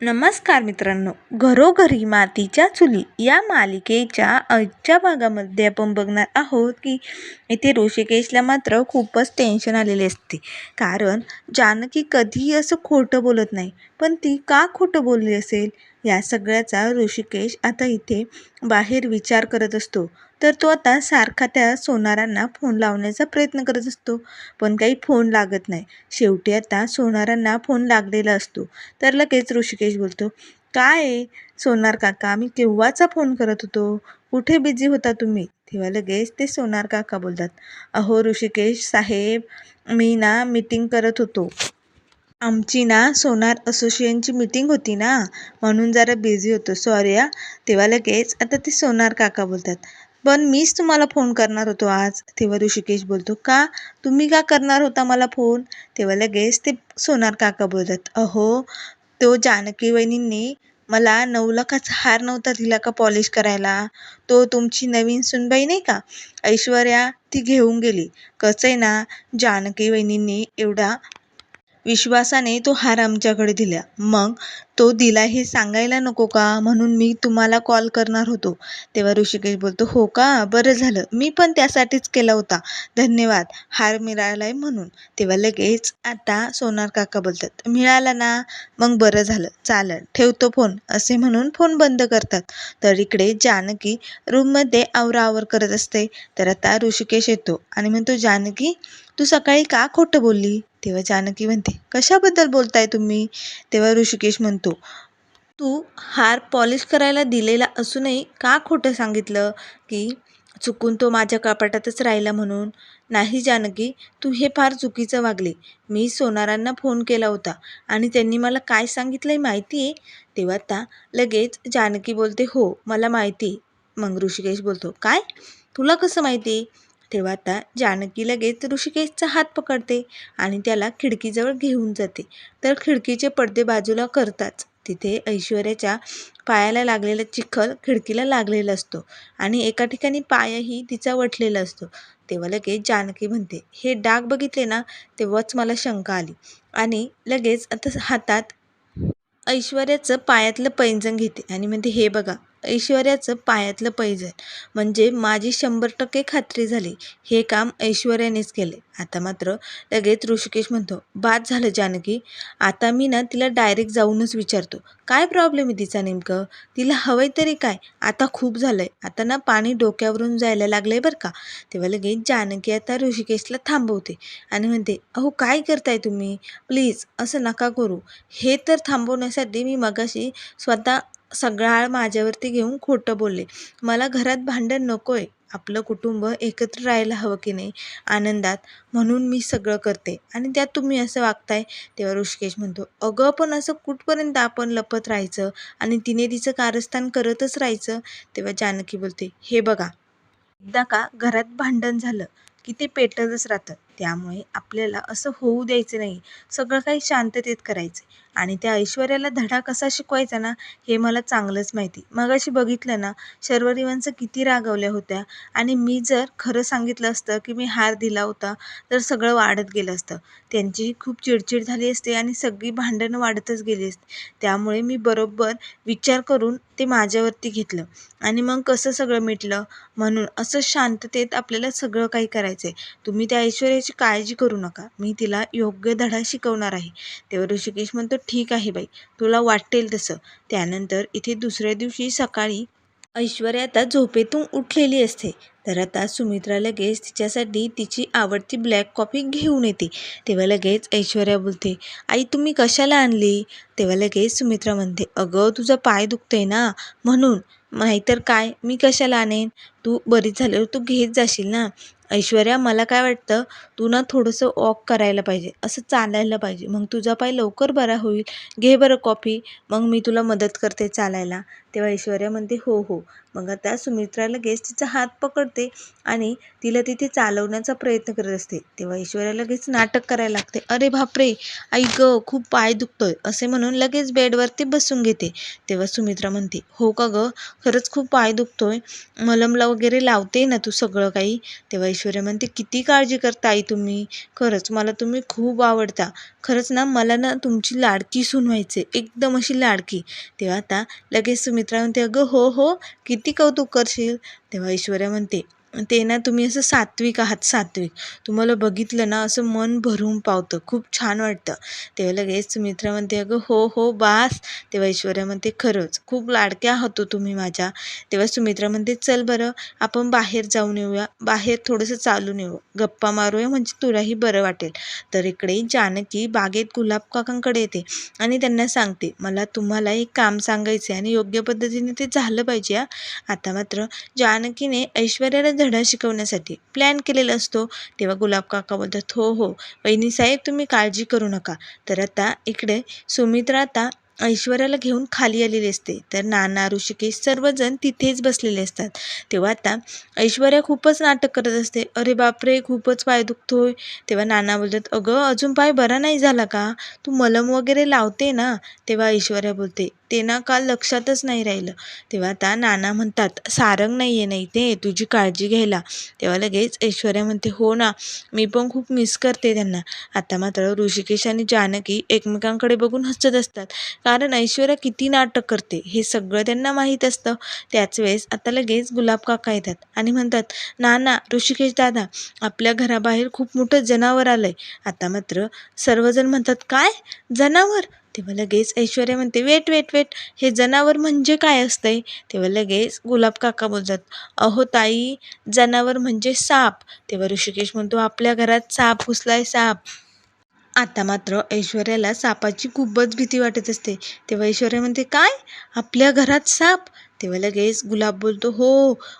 नमस्कार मित्रांनो घरोघरी मातीच्या चुली या मालिकेच्या आजच्या भागामध्ये आपण बघणार आहोत की इथे ऋषिकेशला मात्र खूपच टेन्शन आलेले असते. कारण जानकी कधीही असं खोटं बोलत नाही पण ती का खोटं बोलली असेल? या सगळ्याचा ऋषिकेश आता इथे बाहेर विचार करत असतो. तर तो आता सारखा त्या सोनारांना फोन लावण्याचा प्रयत्न करत असतो. पण काही फोन लागत नाही. शेवटी आता सोनारांना फोन लागलेला असतो. तर लगेच ऋषिकेश बोलतो काय आहे? सोनार काका मी केव्हाचा फोन करत होतो? कुठे बिझी होता तुम्ही? तेव्हा लगेच ते सोनार काका बोलतात अहो ऋषिकेश साहेब मी ना मीटिंग करत होतो. आमची ना सोनार असोसिएशनची मीटिंग होती ना म्हणून जरा बिझी होतो. सॉरी या तेव्हा लगेच आता ते सोनार काका बोलतात पण मीच तुम्हाला फोन करणार होतो आज. तेव्हा ऋषिकेश बोलतो का? तुम्ही का करणार होता मला फोन तेव्हा लगेच ते सोनार काका बोलतात अहो तो जानकी वहिनींनी मला नऊ लाखाचा हार नव्हता दिला का पॉलिश करायला? तो तुमची नवीन सुनबाई नाही का? ऐश्वर्या ती घेऊन गेली. कसं आहे ना जानकी वहिनींनी एवढा विश्वासाने तो हार आमच्याकडे दिला मग तो दिला हे सांगायला नको का? म्हणून मी तुम्हाला कॉल करणार होतो. तेव्हा ऋषिकेश बोलतो हो का? बरं झालं. मी पण त्यासाठीच केला होता. धन्यवाद. हार मिळालाय म्हणून. तेव्हा लगेच आता सोनार काका बोलतात मिळाला ना? मग बरं झालं. चालेल. ठेवतो फोन असे म्हणून फोन बंद करतात. तर इकडे जानकी रूममध्ये आवराआवर करत असते. तर आता ऋषिकेश येतो आणि म्हणतो जानकी तू सकाळी का खोटं बोलली? तेव्हा जानकी म्हणते कशाबद्दल बोलताय तुम्ही? तेव्हा ऋषिकेश म्हणतो तू हार पॉलिश करायला दिलेला असूनही का खोटं सांगितलं की चुकून तो माझ्या कपाटातच राहिला म्हणून? नाही जानकी तू हे फार चुकीचं वागले. मी सोनारांना फोन केला होता आणि त्यांनी मला काय सांगितलं आहे माहिती आहे? तेव्हा आता लगेच जानकी बोलते हो मला माहिती मग ऋषिकेश बोलतो काय? तुला कसं माहिती तेव्हा आता जानकी लगेच ऋषिकेशचा हात पकडते आणि त्याला खिडकीजवळ घेऊन जाते. तर खिडकीचे पडदे बाजूला करताच तिथे ऐश्वर्याच्या पायाला लागलेला चिखल खिडकीला लागलेला असतो आणि एका ठिकाणी पायही तिचा वटलेला असतो. तेव्हा लगेच जानकी म्हणते हे डाग बघितले ना तेव्हाच मला शंका आली. आणि लगेच आता हातात ऐश्वर्याचं पायातलं पैंजण घेते आणि म्हणते हे बघा ऐश्वर्याचं पायातलं पैंजण. म्हणजे माझी शंभर टक्के खात्री झाली. हे काम ऐश्वर्यानेच केले. आता मात्र लगेच ऋषिकेश म्हणतो बाद झालं जानकी. आता मी ना तिला डायरेक्ट जाऊनच विचारतो. काय प्रॉब्लेम आहे तिचा नेमकं? तिला हवंय तरी काय? आता खूप झालंय. आता ना पाणी डोक्यावरून जायला लागलंय बरं का? तेव्हा लगेच जानकी आता ऋषिकेशला थांबवते आणि म्हणते अहो काय करताय तुम्ही? प्लीज असं नका करू. हे तर थांबवण्यासाठी मी मगाशी स्वतः सगळा माझ्यावरती घेऊन खोटं बोलले. मला घरात भांडण नको आहे आपलं कुटुंब एकत्र राहायला हवं की नाही? आनंदात. म्हणून मी सगळं करते. आणि त्यात तुम्ही असं वागताय? तेव्हा ऋषिकेश म्हणतो अगं पण असं कुठपर्यंत आपण लपत राहायचं? आणि तिने तिचं कारस्थान करतच राहायचं? तेव्हा जानकी बोलते हे बघा. एकदा का घरात भांडण झालं की ते पेटतच राहतं. त्यामुळे आपल्याला असं होऊ द्यायचं नाही. सगळं काही शांततेत करायचं आणि त्या ऐश्वर्याला धडा कसा शिकवायचा ना हे मला चांगलंच माहिती. मगाशी बघितलं ना शर्वरीवांचं किती रागवल्या होत्या. आणि मी जर खरं सांगितलं असतं की मी हार दिला होता तर सगळं वाढत गेलं असतं. त्यांचीही खूप चिडचिड झाली असते आणि सगळी भांडणं वाढतच गेली असते. त्यामुळे मी बरोबर विचार करून ते माझ्यावरती घेतलं. आणि मग कसं सगळं मिटलं? म्हणून असं शांततेत आपल्याला सगळं काही करायचं आहे तुम्ही त्या त्याची काळजी करू नका. मी तिला योग्य धडा शिकवणार आहे. तेव्हा ऋषिकेश म्हणतो ठीक आहे बाई तुला वाटेल तसं. त्यानंतर इथे दुसऱ्या दिवशी सकाळी ऐश्वर्या आता झोपेतून उठलेली असते. तर आता सुमित्रा लगेच तिच्यासाठी तिची आवडती ब्लॅक कॉफी घेऊन येते. तेव्हा लगेच ऐश्वर्या बोलते आई तुम्ही कशाला आणली? तेव्हा लगेच सुमित्रा म्हणते अगं तुझा पाय दुखतोय ना म्हणून. नाहीतर काय? मी कशाला आणेन? तू बरीच झाल्यावर तू घेत जाशील ना. ऐश्वर्या मला काय वाटतं तू ना थोडंसं वॉक करायला पाहिजे असं चालायला पाहिजे. मग तुझा पाय लवकर बरा होईल. घे बरं कॉफी मग मी तुला मदत करते चालायला. तेव्हा ऐश्वर्या म्हणते हो हो. मग आता सुमित्रा लगेच तिचा हात पकडते आणि तिला तिथे चालवण्याचा प्रयत्न करत असते. तेव्हा ऐश्वर्या लगेच नाटक करायला लागते. अरे बापरे! आई ग खूप पाय दुखतोय. असे म्हणून लगेच बेडवरती बसून घेते. तेव्हा सुमित्रा म्हणते हो का ग? खरंच खूप पाय दुखतोय. मलमला वगैरे लावते ना तू सगळं काही? तेव्हा ऐश्वर्या म्हणते किती काळजी करता आई तुम्ही. खरंच मला तुम्ही खूप आवडता. खरंच ना मला ना तुमची लाडकी सून व्हायचे. एकदम अशी लाडकी. तेव्हा आता लगेच सुमित्रा म्हणते अगं हो हो किती कौतुक करशील? तेव्हा ऐश्वर्या म्हणते ते ना तुम्ही असं सात्विक आहात सात्विक. तुम्हाला बघितलं ना असं मन भरून पावतं. खूप छान वाटतं. तेव्हा लगेच मित्र म्हणते अगं हो हो बास. तेव्हा ऐश्वर्या म्हणते खरंच खूप लाडक्या आहात हो तुम्ही माझ्या. तेव्हा सुमित्रा म्हणते चल बरं आपण बाहेर जाऊन येऊया. बाहेर थोडंसं चालून येऊ. गप्पा मारूया म्हणजे तुलाही बरं वाटेल. तर इकडे जानकी बागेत गुलाब काकांकडे येते आणि त्यांना सांगते मला तुम्हाला एक काम सांगायचं आहे आणि योग्य पद्धतीने ते झालं पाहिजे आता मात्र जानकीने ऐश्वर्याला धडा शिकवण्यासाठी प्लॅन केलेला असतो. तेव्हा गुलाब काका बोलतात हो हो वहिनी साहेब तुम्ही काळजी करू नका. तर आता इकडे सुमित्रा आता ऐश्वर्याला घेऊन खाली आलेली असते. तर नाना ऋषिकेश सर्वजण तिथेच बसलेले असतात. तेव्हा आता ऐश्वर्या खूपच नाटक करत असते. अरे बापरे खूपच पाय दुखतोय. तेव्हा नाना बोलतात अगं अजून पाय बरा नाही झाला का? तू मलम वगैरे लावते ना? तेव्हा ऐश्वर्या बोलते ते ना काल लक्षातच नाही राहिलं. तेव्हा आता नाना म्हणतात सारंग नाही आहे नाही ते तुझी काळजी घ्यायला. तेव्हा लगेच ऐश्वर्या म्हणते हो ना मी पण खूप मिस करते त्यांना. आता मात्र ऋषिकेश आणि जानकी एकमेकांकडे बघून हसत असतात. कारण ऐश्वर्या किती नाटक करते हे सगळं त्यांना माहीत असतं. त्याच वेळेस आता लगेच गुलाब काका येतात आणि म्हणतात नाना ऋषिकेश दादा आपल्या घराबाहेर खूप मोठं जनावर आलंय. आता मात्र सर्वजण म्हणतात काय? जनावर? तेव्हा लगेच. ऐश्वर्या म्हणते वेट वेट वेट. हे जनावर म्हणजे काय असतंय? तेव्हा लगेच. गुलाब काका बोलतात अहो ताई जनावर म्हणजे साप. तेव्हा ऋषिकेश म्हणतो आपल्या घरात साप घुसलाय साप. आता मात्र ऐश्वर्याला सापाची खूपच भीती वाटत असते. तेव्हा ऐश्वर्या म्हणते काय? आपल्या घरात साप? तेव्हा लगेच गुलाब बोलतो हो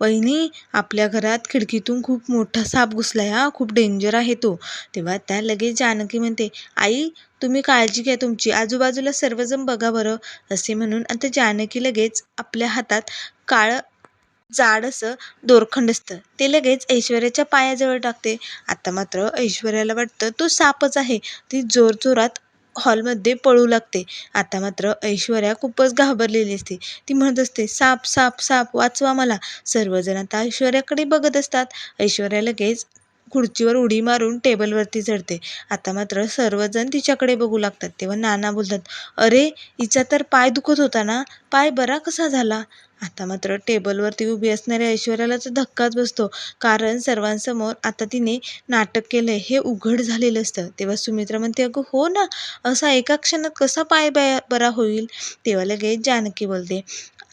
वहिनी आपल्या घरात खिडकीतून खूप मोठा साप घुसलाय हा खूप डेंजर आहे तो. तेव्हा त्या लगेच जानकी म्हणते आई तुम्ही काळजी घ्या तुमची आजूबाजूला सर्वजण बघा बरं असे म्हणून आता जानकी लगेच आपल्या हातात काळं जाड असं दोरखंड असतं. ते लगेच ऐश्वर्याच्या पायाजवळ टाकते. आता मात्र ऐश्वर्याला वाटतं तो सापच आहे. ती जोरजोरात हॉलमध्ये पळू लागते. आता मात्र ऐश्वर्या खूपच घाबरलेली असते. ती म्हणत असते साप साप साप वाचवा मला. सर्वजण आता ऐश्वर्याकडे बघत असतात. ऐश्वर्या लगेच खुर्चीवर उडी मारून टेबलवरती चढते. आता मात्र सर्वजण तिच्याकडे बघू लागतात. तेव्हा नाना बोलतात अरे हिचा तर पाय दुखत होता ना? पाय बरा कसा झाला? आता मात्र टेबलवरती उभी असणाऱ्या ऐश्वर्याला तर धक्काच बसतो. कारण सर्वांसमोर आता तिने नाटक केलं आहे हे उघड झालेलं असतं. तेव्हा सुमित्रा म्हणते अगं हो ना. असा एका क्षणात कसा पाय बया बरा होईल? तेव्हा लगेच जानकी बोलते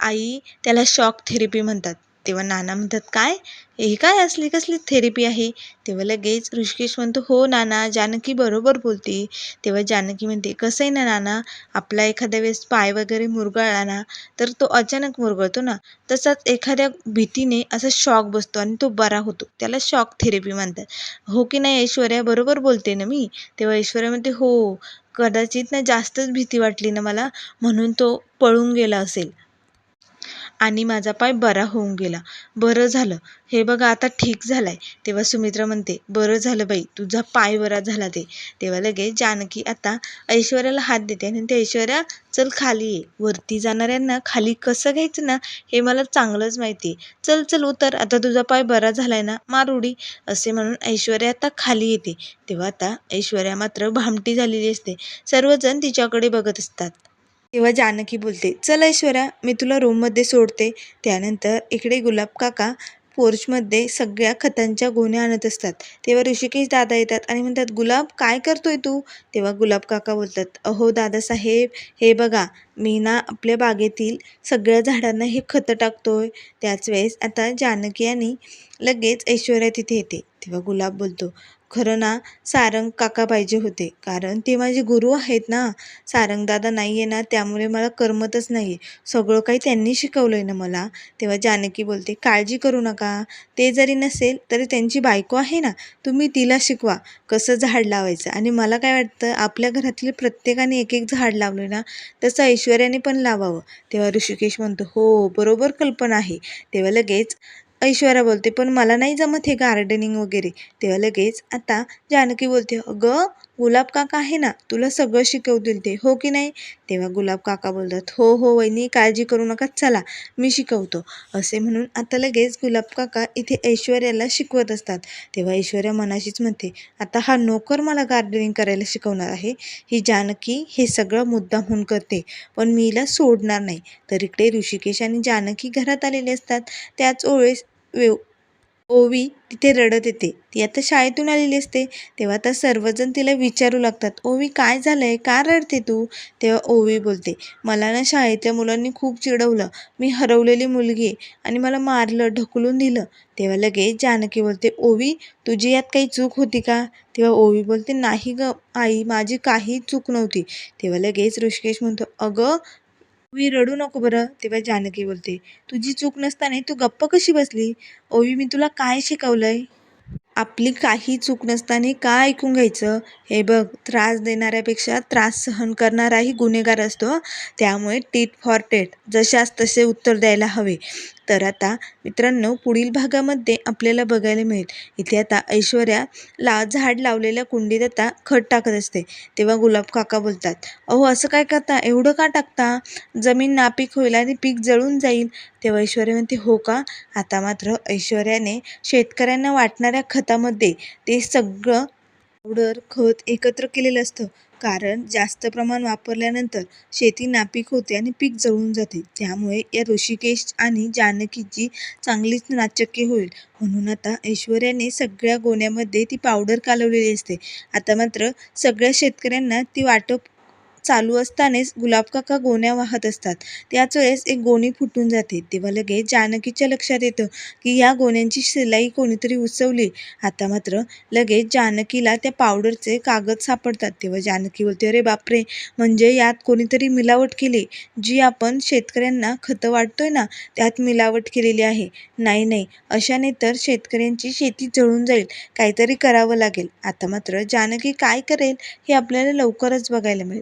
आई त्याला शॉक थेरपी म्हणतात. तेव्हा नाना म्हणतात काय? हे काय असली कसली थेरपी आहे? तेव्हा लगेच ऋषिकेश म्हणतो हो नाना जानकी बरोबर बोलते. तेव्हा जानकी म्हणते कसं आहे ना नाना आपला एखाद्या वेळेस पाय वगैरे मुरगळला ना तर तो अचानक मुरगळतो ना तसाच एखाद्या भीतीने असा शॉक बसतो आणि तो बरा होतो. त्याला शॉक थेरपी म्हणतात. हो की नाही ऐश्वर्या बरोबर बोलते ना मी? तेव्हा ऐश्वर्या म्हणते हो कदाचित ना जास्तच भीती वाटली ना मला म्हणून तो पळून गेला असेल. आणि माझा पाय बरा होऊन गेला. बरं झालं. हे बघा आता ठीक झालाय. तेव्हा सुमित्रा म्हणते बरं झालं बाई तुझा पाय बरा झाला ते. तेव्हा लगेच जानकी आता ऐश्वर्याला हात देते आणि ते ऐश्वर्या चल खाली ये. वरती जाणाऱ्यांना खाली कसं घ्यायचं ना हे मला चांगलंच माहिती आहे चल चल उतर. आता तुझा पाय बरा झालाय ना मार उडी. असे म्हणून ऐश्वर्या आता खाली येते. तेव्हा आता ऐश्वर्या मात्र भामटी झालेली असते. सर्वजण तिच्याकडे बघत असतात. तेव्हा जानकी बोलते चल ऐश्वर्या मी तुला रूममध्ये सोडते. त्यानंतर इकडे गुलाब काका पोर्चमध्ये सगळ्या खतांच्या गोण्या आणत असतात. तेव्हा ऋषिकेश दादा येतात आणि म्हणतात गुलाब काय करतोय तू? तेव्हा गुलाब काका बोलतात अहो दादासाहेब हे बघा मी ना आपल्या बागेतील सगळ्या झाडांना हे खतं टाकतोय. त्याच वेळेस आता जानकी आणि लगेच ऐश्वर्या तिथे येते. तेव्हा गुलाब बोलतो खरं ना सारंग काका पाहिजे होते. कारण ते माझे गुरु आहेत ना. सारंगदादा नाही आहे ना त्यामुळे मला करमतच नाही आहे सगळं काही त्यांनी शिकवलं आहे ना मला. तेव्हा जानकी बोलते काळजी करू नका. ते जरी नसेल तरी त्यांची बायको आहे ना. तुम्ही तिला शिकवा. कसं झाड लावायचं? आणि मला काय वाटतं आपल्या घरातील प्रत्येकाने एक एक झाड लावलं ना तसं ऐश्वर्याने पण लावावं. तेव्हा ऋषिकेश म्हणतो हो बरोबर कल्पना आहे. तेव्हा लगेच ऐश्वर्या बोलते पण मला नाही जमत हे गार्डनिंग वगैरे. तेव्हा लगेच आता जानकी बोलते अगं गुलाब काका आहे ना तुला सगळं शिकवतील ते हो की नाही? तेव्हा गुलाब काका बोलतात हो हो वहिनी काळजी करू नका चला मी शिकवतो. असे म्हणून आता लगेच गुलाब काका इथे ऐश्वर्याला शिकवत असतात. तेव्हा ऐश्वर्या मनाशीच म्हणते आता हा नोकर मला गार्डनिंग करायला शिकवणार आहे ही जानकी हे सगळं मुद्दामहून करते पण मी सोडणार नाही. तर इकडे ऋषिकेश आणि जानकी घरात आलेले असतात. त्याच ओळेस वेव ओवी तिथे रडत येते. ती आता शाळेतून आलेली असते. तेव्हा आता सर्वजण तिला विचारू लागतात ओवी काय झालं आहे का रडते तू? तेव्हा ओवी बोलते मला ना शाळेतल्या मुलांनी खूप चिडवलं. मी हरवलेली मुलगी आहे आणि मला मारलं ढकलून दिलं. तेव्हा लगेच जानकी बोलते ओवी तुझी यात काही चूक होती का? तेव्हा ओवी बोलते नाही ग आई माझी काही चूक नव्हती. तेव्हा लगेच ऋषिकेश म्हणतो अगं ओवी रडू नको बरं तेव्हा जानकी बोलते. तुझी चूक नसताना तू गप्प कशी बसली? ओवी मी तुला काय शिकवलंय? आपली काही चूक नसताना का ऐकून घ्यायचं? हे बघ त्रास देणाऱ्यापेक्षा त्रास सहन करणाराही गुन्हेगार असतो त्यामुळे टीट फॉर टेट जशास तसे उत्तर द्यायला हवे. तर आता मित्रांनो पुढील भागामध्ये आपल्याला बघायला मिळेल. इथे आता ऐश्वर्या ला झाड लावलेल्या कुंडीत आता खत टाकत असते. तेव्हा गुलाब काका बोलतात अहो असं काय करता? एवढं का टाकता? जमीन नापीक होईल आणि पीक जळून जाईल. तेव्हा ऐश्वर्या म्हणते हो का? आता मात्र ऐश्वर्याने शेतकऱ्यांना वाटणाऱ्या खतामध्ये ते सगळं पावडर खत एकत्र केलेलं असतं. कारण जास्त प्रमाण वापरल्यानंतर शेती नापीक होते आणि पीक जळून जाते. त्यामुळे या ऋषिकेश आणि जानकीची चांगलीच नाचक्की होईल. म्हणून आता ऐश्वर्याने सगळ्या गोण्यामध्ये ती पावडर कालवलेली असते. आता मात्र सगळ्या शेतकऱ्यांना ती वाटप चालू असतानाच गुलाबकाका गोण्या वाहत असतात. त्याच वेळेस एक गोणी फुटून जाते. तेव्हा लगेच जानकीच्या लक्षात येतं की या गोण्यांची शिलाई कोणीतरी उसवली. आता मात्र लगेच जानकीला त्या पावडरचे कागद सापडतात. तेव्हा जानकी बोलते अरे बापरे! म्हणजे यात कोणीतरी मिलावट केली. जी आपण शेतकऱ्यांना खतं वाटतोय ना त्यात मिलावट केलेली आहे. नाही नाही. अशाने तर शेतकऱ्यांची शेती जळून जाईल. काहीतरी करावं लागेल. आता मात्र जानकी काय करेल हे आपल्याला लवकरच बघायला मिळेल.